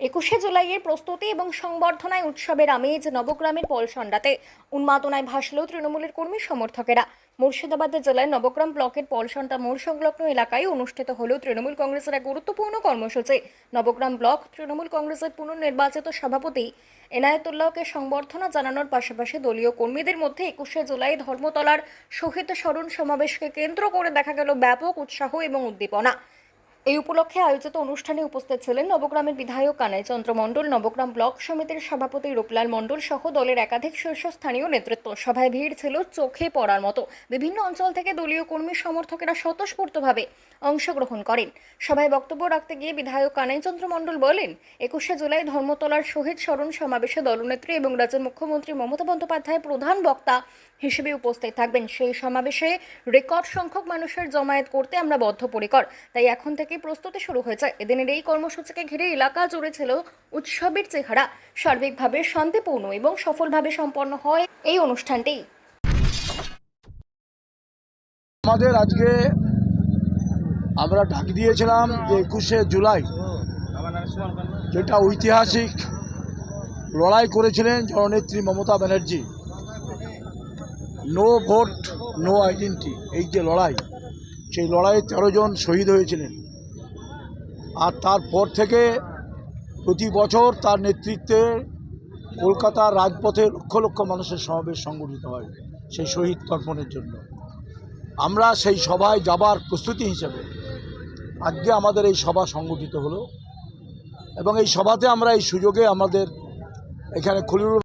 একুশে জুলাইয়ের প্রস্তুতি এবং সংবর্ধনায় উৎসবের আমেজ নবগ্রামের পলসন্ডাতে উন্মাদনায় ভাসল তৃণমূলের কর্মী সমর্থকেরা। মুর্শিদাবাদ জেলার নবগ্রাম ব্লকের পলসন্ডা মোড় সংলগ্ন এলাকায় অনুষ্ঠিত হল তৃণমূল কংগ্রেসের এক গুরুত্বপূর্ণ কর্মসূচি। নবগ্রাম ব্লক তৃণমূল কংগ্রেসের পুনর্নির্বাচিত সভাপতি এনায়েতুল্লাহকে সংবর্ধনা জানানোর পাশাপাশি দলীয় কর্মীদের মধ্যে একুশে জুলাই ধর্মতলার শহীদ স্মরণ সমাবেশকে কেন্দ্র করে দেখা গেল ব্যাপক উৎসাহ এবং উদ্দীপনা। এই উপলক্ষে আয়োজিত অনুষ্ঠানে উপস্থিত ছিলেন নবগ্রামের বিধায়ক কানাই চন্দ্র মণ্ডল, নবগ্রাম ব্লক সমিতির সভাপতি রূপলাল মণ্ডল সহ দলের একাধিক শীর্ষস্থানীয় নেতৃত্ব। সভায় ভিড় ছিল চোখে পড়ার মতো। বিভিন্ন অঞ্চল থেকে দলীয় কর্মী সমর্থকেরা স্বতঃস্ফূর্তভাবে অংশগ্রহণ করেন। সভায় বক্তব্য রাখতে গিয়ে বিধায়ক কানাই চন্দ্র মণ্ডল বলেন, একুশে জুলাই ধর্মতলার শহীদ স্মরণ সমাবেশে দলনেত্রী এবং রাজ্যের মুখ্যমন্ত্রী মমতা বন্দ্যোপাধ্যায় প্রধান বক্তা হিসেবে উপস্থিত থাকবেন। সেই সমাবেশে রেকর্ড সংখ্যক মানুষের জমায়েত করতে আমরা বদ্ধপরিকর। তাই এখন থেকে প্রস্তুতি শুরু হয়েছে। এদিনের এই কর্মসূচিকে ঘিরে এলাকা জুড়ে ছিল উৎসবের চেহারা। সার্বিকভাবে শান্তিপূর্ণ এবং সফলভাবে সম্পন্ন হয় এই অনুষ্ঠানটি। আমাদের আজকে আমরা ডাক দিয়েছিলাম যে একুশে জুলাই যেটা ঐতিহাসিক লড়াই করেছিলেন জননেত্রী Mamata Banerjee. No vote no identity এই যে লড়াই, সেই লড়াইয়ে তেরো জন শহীদ হয়েছিলেন। আর তারপর থেকে প্রতি বছর তার নেতৃত্বে কলকাতার রাজপথে লক্ষ লক্ষ মানুষের সমাবেশ সংগঠিত হয় সেই শহীদ তর্পণের জন্য। আমরা সেই সভায় যাবার প্রস্তুতি হিসেবে আজকে আমাদের এই সভা সংগঠিত হলো এবং এই সভাতে আমরা এই সুযোগে আমাদের এখানে খলিলুর